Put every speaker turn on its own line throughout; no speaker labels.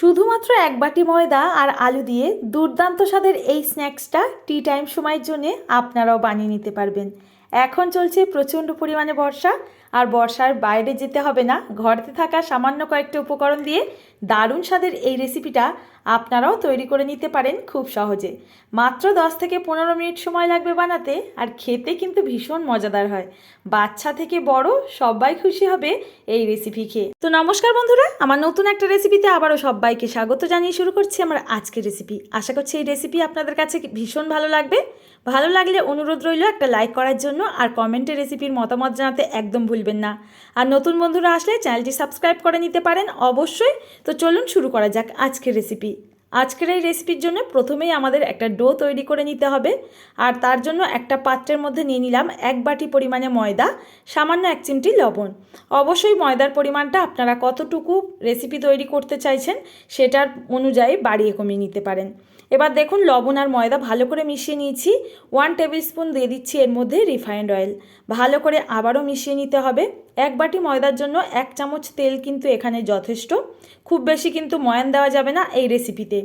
শুধুমাত্র এক বাটি ময়দা আর আলু দিয়ে দুর্দান্ত স্বাদের এই স্ন্যাক্সটা টি টাইম সময়ের জন্য আপনারাও বানিয়ে নিতে পারবেন। এখন চলছে প্রচণ্ড পরিমাণে বর্ষা, আর বর্ষার বাইরে যেতে হবে না। ঘরতে থাকা সামান্য কয়েকটি উপকরণ দিয়ে দারুণ স্বাদের এই রেসিপিটা আপনারাও তৈরি করে নিতে পারেন খুব সহজে। মাত্র দশ থেকে পনেরো মিনিট সময় লাগবে বানাতে আর খেতে কিন্তু ভীষণ মজাদার হয়। বাচ্চা থেকে বড় সবাই খুশি হবে এই রেসিপি খেয়ে। তো নমস্কার বন্ধুরা, আমার নতুন একটা রেসিপিতে আবারও সবাইকে স্বাগত জানিয়ে শুরু করছি আমার আজকের রেসিপি আশা করছি এই রেসিপি আপনাদের কাছে ভীষণ ভালো লাগবে। ভালো লাগলে অনুরোধ রইল একটা লাইক করার জন্য আর কমেন্টে রেসিপির মতামত জানাতে একদম ভুলবেন না। আর নতুন বন্ধুরা আসলে চ্যানেলটি সাবস্ক্রাইব করে নিতে পারেন অবশ্যই। তো চলুন শুরু করা যাক আজকের রেসিপি আজকের এই রেসিপির জন্য প্রথমেই আমাদের একটা ডো তৈরি করে নিতে হবে। আর তার জন্য একটা পাত্রের মধ্যে নিয়ে নিলাম এক বাটি পরিমাণে ময়দা, সামান্য এক চিমটি লবণ। অবশ্যই ময়দার পরিমাণটা আপনারা কতটুকু রেসিপি তৈরি করতে চাইছেন সেটার অনুযায়ী বাড়িয়ে কমিয়ে নিতে পারেন। এবার দেখুন লবণ আর ময়দা ভালো করে মিশিয়ে নিয়েছি। ওয়ান টেবিল স্পুন দিয়ে দিচ্ছি এর মধ্যে রিফাইন্ড অয়েল ভালো করে আবারও মিশিয়ে নিতে হবে। এক বাটি ময়দার জন্য এক চামচ তেল কিন্তু এখানে যথেষ্ট। খুব বেশি কিন্তু ময়ান দেওয়া যাবে না এই রেসিপিতে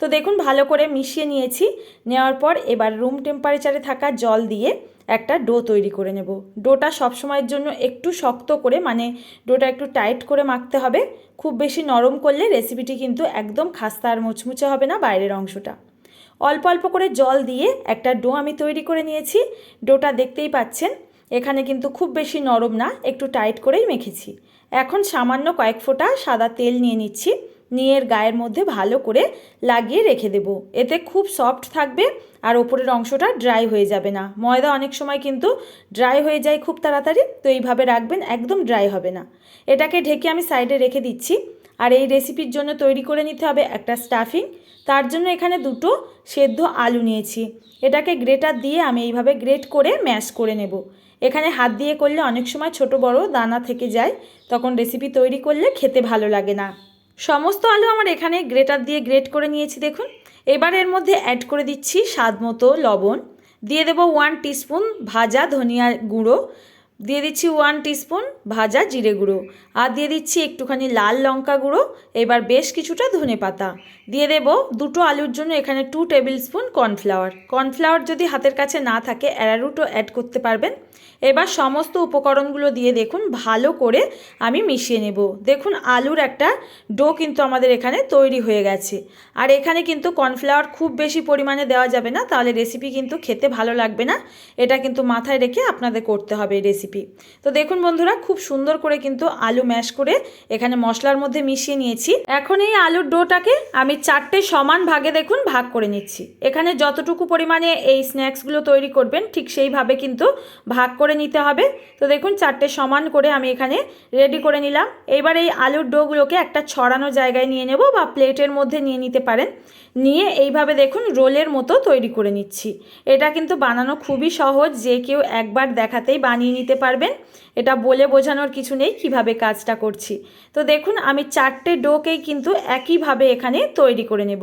তো দেখুন ভালো করে মিশিয়ে নিয়েছি। নেওয়ার পর এবার রুম টেম্পারেচারে থাকা জল দিয়ে একটা ডো তৈরি করে নেব। ডোটা সবসময়ের জন্য একটু শক্ত করে মানে ডোটা একটু টাইট করে মাখতে হবে। খুব বেশি নরম করলে রেসিপিটি কিন্তু একদম খাস্তা আর মুচমুচে হবে না বাইরের অংশটা। অল্প অল্প করে জল দিয়ে একটা ডো আমি তৈরি করে নিয়েছি। ডোটা দেখতেই পাচ্ছেন, এখানে কিন্তু খুব বেশি নরম না, একটু টাইট করেই মেখেছি। এখন সামান্য কয়েক ফোঁটা সাদা তেল নিয়ে নিচ্ছি। নিয়ে এর গায়ের মধ্যে ভালো করে লাগিয়ে রেখে দেব। এতে খুব সফট থাকবে আর ওপরের অংশটা ড্রাই হয়ে যাবে না। ময়দা অনেক সময় কিন্তু ড্রাই হয়ে যায় খুব তাড়াতাড়ি, তো এইভাবে রাখবেন, একদম ড্রাই হবে না। এটাকে ঢেকে আমি সাইডে রেখে দিচ্ছি। আর এই রেসিপির জন্য তৈরি করে নিতে হবে একটা স্টাফিং তার জন্য এখানে দুটো সেদ্ধ আলু নিয়েছি। এটাকে গ্রেটার দিয়ে আমি এইভাবে গ্রেট করে ম্যাশ করে নেব। এখানে হাত দিয়ে করলে অনেক সময় ছোট বড় দানা থেকে যায়, তখন রেসিপি তৈরি করলে খেতে ভালো লাগে না। সমস্ত আলু আমার এখানে গ্রেটার দিয়ে গ্রেট করে নিয়েছি, দেখুন। এবার এর মধ্যে অ্যাড করে দিচ্ছি স্বাদ মতো লবণ। দিয়ে দেবো ওয়ান টিস্পুন ভাজা ধনিয়া গুঁড়ো। দিয়ে দিচ্ছি ওয়ান টিস্পুন ভাজা জিরে গুঁড়ো। আর দিয়ে দিচ্ছি একটুখানি লাল লঙ্কা গুঁড়ো। এবার বেশ কিছুটা ধনে পাতা দিয়ে দেব দুটো আলুর জন্য এখানে two tablespoon cornflour cornflour যদি হাতের কাছে না থাকে অ্যারারুটও অ্যাড করতে পারবেন। এবার সমস্ত উপকরণগুলো দিয়ে দেখুন, ভালো করে আমি মিশিয়ে নেব। দেখুন, আলুর একটা ডো কিন্তু আমাদের এখানে তৈরি হয়ে গেছে। আর এখানে কিন্তু কর্নফ্লাওয়ার খুব বেশি পরিমাণে দেওয়া যাবে না, তাহলে রেসিপি কিন্তু খেতে ভালো লাগবে না। এটা কিন্তু মাথায় রেখে আপনাদের করতে হবে এই রেসিপি তো দেখুন বন্ধুরা, খুব সুন্দর করে কিন্তু আলু ম্যাশ করে এখানে মশলার মধ্যে মিশিয়ে নিয়েছি। এখন এই আলুর ডোটাকে আমি চারটে সমান ভাগে দেখুন ভাগ করে নিচ্ছি। এখানে যতটুকু পরিমাণে এই স্ন্যাক্সগুলো তৈরি করবেন, ঠিক সেইভাবে কিন্তু ভাগ করে নিতে হবে। তো দেখুন, চারটে সমান করে আমি এখানে রেডি করে নিলাম। এবার এই আলুর ডোগুলোকে একটা ছড়ানো জায়গায় নিয়ে নেব বা প্লেটের মধ্যে নিয়ে নিতে পারেন। নিয়ে এইভাবে দেখুন রোলের মতো তৈরি করে নিচ্ছি। এটা কিন্তু বানানো খুবই সহজ, যে কেউ একবার দেখাতেই বানিয়ে নিতে পারবেন। এটা বলে বোঝানোর কিছু নেই কীভাবে কাজটা করছি। তো দেখুন, আমি চারটে ডোকেই কিন্তু একইভাবে এখানে তৈরি করে নেব।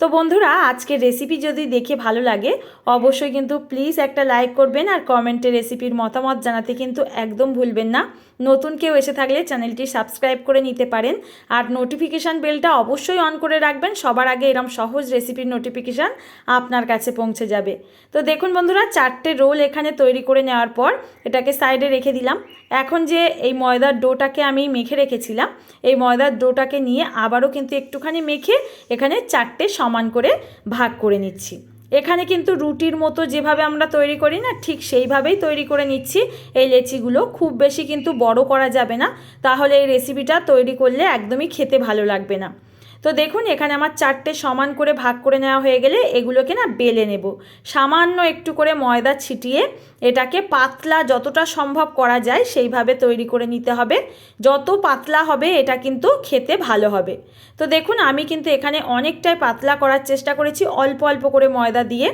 তো বন্ধুরা, আজকের রেসিপি যদি দেখে ভালো লাগে, অবশ্যই কিন্তু প্লিজ একটা লাইক করবেন আর কমেন্টে রেসিপির মতামত জানাতে কিন্তু একদম ভুলবেন না। নতুন কেউ এসে থাকলে চ্যানেলটি সাবস্ক্রাইব করে নিতে পারেন। আর নোটিফিকেশান বেলটা অবশ্যই অন করে রাখবেন। সবার আগে এরম সহজ রেসিপির নোটিফিকেশান আপনার কাছে পৌঁছে যাবে। তো দেখুন বন্ধুরা, চারটে রোল এখানে তৈরি করে নেওয়ার পর এটাকে সাইডে রেখে দিলাম। এখন যে এই ময়দার ডোটাকে আমি মেখে রেখেছিলাম, এই ময়দার ডোটাকে নিয়ে আবারও কিন্তু একটুখানি মেখে এখানে চারটে সমান করে ভাগ করে নিচ্ছি। এখানে কিন্তু রুটির মতো যেভাবে আমরা তৈরি করি না, ঠিক সেইভাবেই তৈরি করে নিচ্ছি। এই লেচিগুলো খুব বেশি কিন্তু বড় করা যাবে না। তাহলে এই রেসিপিটা তৈরি করলে একদমই খেতে ভালো লাগবে না। তো দেখুন, এখানে আমার চারটে সমান করে ভাগ করে নেওয়া হয়ে গেলে এগুলোকে না বেলে নেব। সামান্য একটু করে ময়দা ছিটিয়ে এটাকে পাতলা যতটা সম্ভব করা যায় সেইভাবে তৈরি করে নিতে হবে। যত পাতলা হবে এটা কিন্তু খেতে ভালো হবে। তো দেখুন, আমি কিন্তু এখানে অনেকটাই পাতলা করার চেষ্টা করেছি, অল্প অল্প করে ময়দা দিয়ে।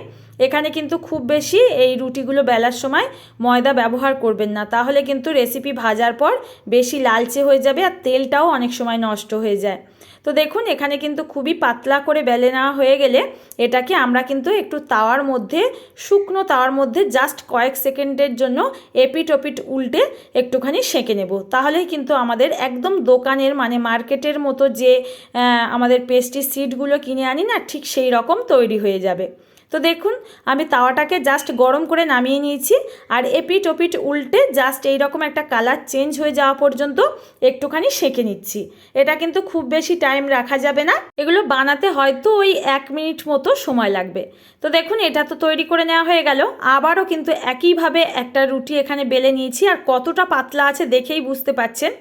এখানে কিন্তু খুব বেশি এই রুটিগুলো বেলার সময় ময়দা ব্যবহার করবেন না। তাহলে কিন্তু রেসিপি ভাজার পর বেশি লালচে হয়ে যাবে আর তেলটাও অনেক সময় নষ্ট হয়ে যায়। তো দেখুন, এখানে কিন্তু খুবই পাতলা করে বেলে নেওয়া হয়ে গেলে এটাকে আমরা কিন্তু একটু তাওয়ার মধ্যে, শুকনো তাওয়ার মধ্যে জাস্ট কয়েক সেকেন্ডের জন্য এপিট ওপিট উল্টে একটুখানি সেঁকে নেব। তাহলেই কিন্তু আমাদের একদম দোকানের মানে মার্কেটের মতো যে আমাদের পেস্ট্রি সিডগুলো কিনে আনি না, ঠিক সেই রকম তৈরি হয়ে যাবে। তো দেখুন, আমি তাওয়াটাকে জাস্ট গরম করে নামিয়ে নিয়েছি আর এপিট ওপিট উল্টে জাস্ট এইরকম একটা কালার চেঞ্জ হয়ে যাওয়া পর্যন্ত একটুখানি সেঁকে নিচ্ছি। এটা কিন্তু খুব বেশি টাইম রাখা যাবে না। এগুলো বানাতে হয়তো ওই এক মিনিট মতো সময় লাগবে। তো দেখুন, এটা তো তৈরি করে নেওয়া হয়ে গেল। আবারও কিন্তু একইভাবে একটা রুটি এখানে বেলে নিয়েছি আর কতটা পাতলা আছে দেখেই বুঝতে পাচ্ছেন।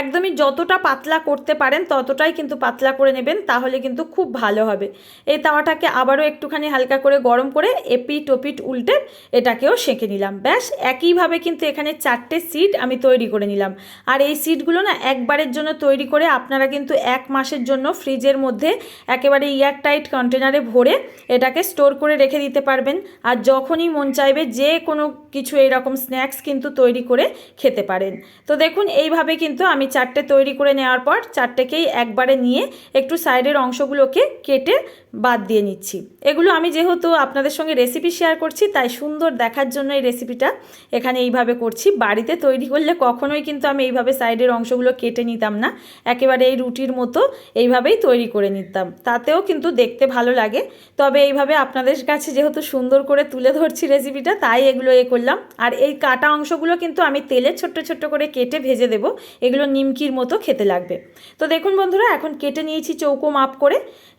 একদমই যতটা পাতলা করতে পারেন, ততটাই কিন্তু পাতলা করে নেবেন, তাহলে কিন্তু খুব ভালো হবে। এই তাওয়াটাকে আবারও একটুখানি হালকা করে গরম করে এপিট ওপিট উল্টে এটাকেও সেঁকে নিলাম। ব্যাস, একইভাবে কিন্তু এখানে চারটে সিট আমি তৈরি করে নিলাম। আর এই সিটগুলো না একবারের জন্য তৈরি করে আপনারা কিন্তু এক মাসের জন্য ফ্রিজের মধ্যে একেবারে এয়ারটাইট কন্টেনারে ভরে এটাকে স্টোর করে রেখে দিতে পারবেন। আর যখনই মন চাইবে যে কোনো কিছু এইরকম স্ন্যাক্স কিন্তু তৈরি করে খেতে পারেন। তো দেখুন, এইভাবে কিন্তু আমি চারটে তৈরি করে নেওয়ার পর চারটেকেই একবারে নিয়ে একটু সাইডের অংশগুলোকে কেটে বাদ দিয়ে নিচ্ছি। এগুলো আমি যেহেতু আপনাদের সঙ্গে রেসিপি শেয়ার করছি, তাই সুন্দর দেখার জন্য এই রেসিপিটা এখানে এইভাবে করছি। বাড়িতে তৈরি করলে কখনোই কিন্তু আমি এইভাবে সাইডের অংশগুলো কেটে নিতাম না। একেবারে এই রুটির মতো এইভাবেই তৈরি করে নিতাম। তাতেও কিন্তু দেখতে ভালো লাগে। তবে এইভাবে আপনাদের কাছে যেহেতু সুন্দর করে তুলে ধরছি রেসিপিটা তাই এগুলো এ করলাম। আর এই কাটা অংশগুলো কিন্তু আমি তেলে ছোট্ট ছোট্ট করে কেটে ভেজে দেব। এগুলো নিমকির মতো খেতে লাগবে। তো দেখুন বন্ধুরা, এখন কেটে নিয়েছি চৌকো মাপ করে।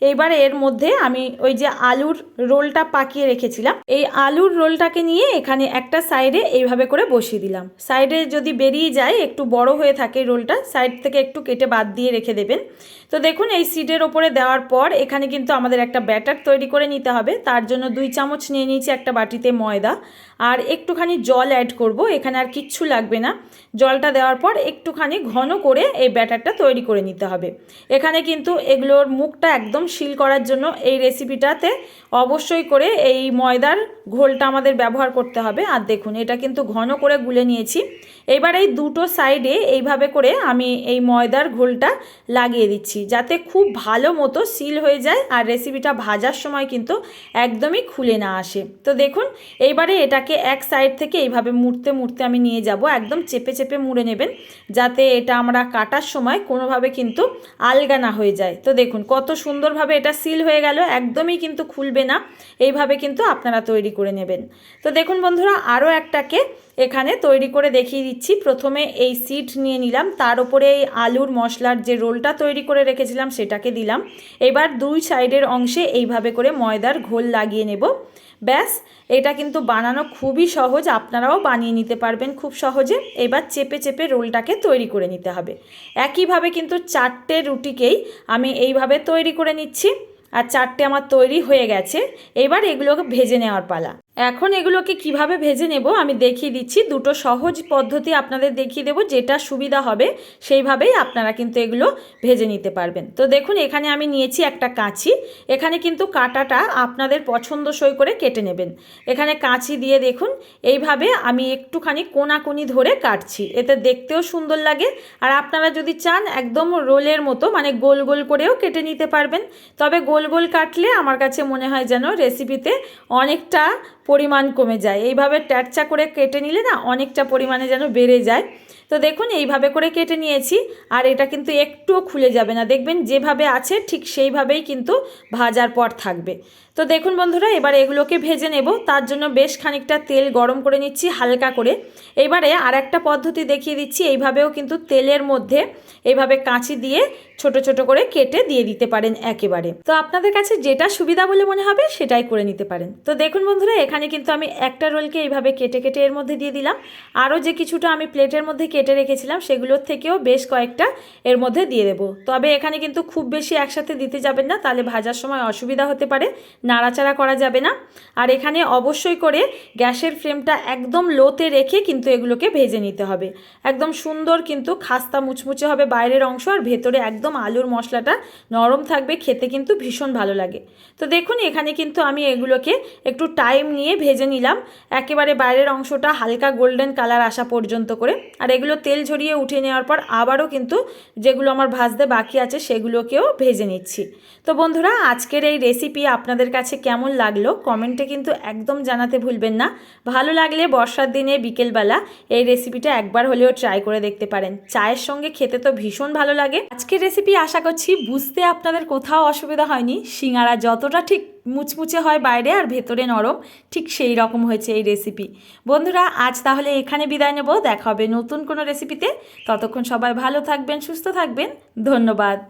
এইবার এর মধ্যে আমি ওই যে আলুর রোলটা পাকিয়ে রেখেছিলাম। এই আলুর রোলটাকে নিয়ে এখানে একটা সাইডে এইভাবে করে বসিয়ে দিলাম। সাইডে যদি বেরিয়ে যায়, একটু বড় হয়ে থাকে রোলটা, সাইড থেকে একটু কেটে বাদ দিয়ে রেখে দেবেন। তো দেখুন, এই সিডের ওপরে দেওয়ার পর এখানে কিন্তু আমাদের একটা ব্যাটার তৈরি করে নিতে হবে। তার জন্য দুই চামচ নিয়ে নিয়েছি একটা বাটিতে ময়দা। আর একটুখানি জল অ্যাড করব, এখানে আর কিচ্ছু লাগবে না। জলটা দেওয়ার পর একটুখানি ঘন করে এই ব্যাটারটা তৈরি করে নিতে হবে। এখানে কিন্তু এগুলোর মুখটা একদম শিল করার জন্য এই রেসিপিটাতে অবশ্যই করে এই ময়দার ঘোলটা আমাদের ব্যবহার করতে হবে। আর দেখুন, এটা কিন্তু ঘন করে গুলে নিয়েছি। এবার এই দুটো সাইডে এইভাবে করে আমি এই ময়দার ঘোলটা লাগিয়ে দিচ্ছি, যাতে খুব ভালো মতো সিল হয়ে যায় আর রেসিপিটা ভাজার সময় কিন্তু একদমই খুলে না আসে। তো দেখুন, এইবারে এটাকে এক সাইড থেকে এইভাবে মুড়তে মুড়তে আমি নিয়ে যাব। একদম চেপে চেপে মুড়ে নেবেন, যাতে এটা আমরা কাটার সময় কোনোভাবে কিন্তু আলগা না হয়ে যায়। তো দেখুন, কত সুন্দরভাবে এটা সিল হয়ে গেল, একদমই কিন্তু খুলবে না। এইভাবে কিন্তু আপনারা তৈরি করে নেবেন। তো দেখুন বন্ধুরা, আরও একটাকে এখানে তৈরি করে দেখিয়ে দিচ্ছি। প্রথমে এই সিট নিয়ে নিলাম। তার উপরে এই আলুর মশলার যে রোলটা তৈরি করে রেখেছিলাম, সেটাকে দিলাম। এবার দুই সাইডের অংশে এইভাবে করে ময়দার ঘোল লাগিয়ে নেব। ব্যাস, এটা কিন্তু বানানো খুবই সহজ। আপনারাও বানিয়ে নিতে পারবেন খুব সহজে। এবার চেপে চেপে রোলটাকে তৈরি করে নিতে হবে। একইভাবে কিন্তু চারটে রুটিকেই আমি এইভাবে তৈরি করে নিচ্ছি। আর চারটে আমার তৈরি হয়ে গেছে। এবার এগুলোকে ভেজে নেওয়ার পালা। এখন এগুলোকে কীভাবে ভেজে নেব, আমি দেখিয়ে দিচ্ছি। দুটো সহজ পদ্ধতি আপনাদের দেখিয়ে দেবো, যেটা সুবিধা হবে, সেইভাবেই আপনারা কিন্তু এগুলো ভেজে নিতে পারবেন। তো দেখুন, এখানে আমি নিয়েছি একটা কাঁচি। এখানে কিন্তু কাটাটা আপনাদের পছন্দসই করে কেটে নেবেন। এখানে কাঁচি দিয়ে দেখুন, এইভাবে আমি একটুখানি কোনাকুনি ধরে কাটছি। এতে দেখতেও সুন্দর লাগে, আর আপনারা যদি চান, একদম রোলের মতো মানে গোল গোল করেও কেটে নিতে পারবেন। তবে গোল গোল কাটলে আমার কাছে মনে হয় যেন রেসিপিতে অনেকটা পরিমাণ কমে যায়। এইভাবে ট্যাটচা করে কেটে নিলে না অনেকটা পরিমাণে যেন বেড়ে যায়। তো দেখুন, এইভাবে করে কেটে নিয়েছি আর এটা কিন্তু একটুও খুলে যাবে না। দেখবেন যেভাবে আছে ঠিক সেইভাবেই কিন্তু ভাজার পর থাকবে। তো দেখুন বন্ধুরা, এবার এগুলোকে ভেজে নেব। তার জন্য বেশ খানিকটা তেল গরম করে নিচ্ছি হালকা করে। এবারে আর একটা পদ্ধতি দেখিয়ে দিচ্ছি। এইভাবেও কিন্তু তেলের মধ্যে এইভাবে কাঁচি দিয়ে ছোট ছোট করে কেটে দিয়ে দিতে পারেন একেবারে। তো আপনাদের কাছে যেটা সুবিধা বলে মনে হবে সেটাই করে নিতে পারেন। তো দেখুন বন্ধুরা এখানে কিন্তু আমি একটা রোলকে এইভাবে কেটে কেটে এর মধ্যে দিয়ে দিলাম। আরও যে কিছুটা আমি প্লেটের মধ্যে কেটে রেখেছিলাম, সেগুলোর থেকেও বেশ কয়েকটা এর মধ্যে দিয়ে দেবো। তবে এখানে কিন্তু খুব বেশি একসাথে দিতে যাবেন না, তাহলে ভাজার সময় অসুবিধা হতে পারে, নাড়াচাড়া করা যাবে না। আর এখানে অবশ্যই করে গ্যাসের ফ্লেমটা একদম লোতে রেখে কিন্তু এগুলোকে ভেজে নিতে হবে। একদম সুন্দর কিন্তু খাস্তা মুচমুচে হবে বাইরের অংশ, আর ভেতরে একদম আলুর মশলাটা নরম থাকবে, খেতে কিন্তু ভীষণ ভালো লাগে। তো দেখুন, এখানে কিন্তু আমি এগুলোকে একটু টাইম নিয়ে ভেজে নিলাম। একেবারে বাইরের অংশটা হালকা গোল্ডেন কালার আসা পর্যন্ত করে। আর এগুলো তেল ঝরিয়ে উঠে নেওয়ার পর আবারও কিন্তু যেগুলো আমার ভাজতে বাকি আছে সেগুলোকেও ভেজে নিচ্ছি। তো বন্ধুরা, আজকের এই রেসিপি আপনাদের কাছে কেমন লাগল কমেন্টে কিন্তু একদম জানাতে ভুলবেন না। ভালো লাগলে বর্ষার দিনে বিকেলবেলা এই রেসিপিটা একবার হলেও ট্রাই করে দেখতে পারেন। চায়ের সঙ্গে খেতে তো ভীষণ ভালো লাগে। আজকের রেসিপি আশা করছি বুঝতে আপনাদের কোথাও অসুবিধা হয়নি। সিঙ্গারা যতটা ঠিক মুচমুচে হয় বাইরে আর ভেতরে নরম, ঠিক সেই রকম হয়েছে এই রেসিপি বন্ধুরা, আজ তাহলে এখানে বিদায় নেব। দেখা হবে নতুন কোনো রেসিপিতে ততক্ষণ সবাই ভালো থাকবেন, সুস্থ থাকবেন। ধন্যবাদ।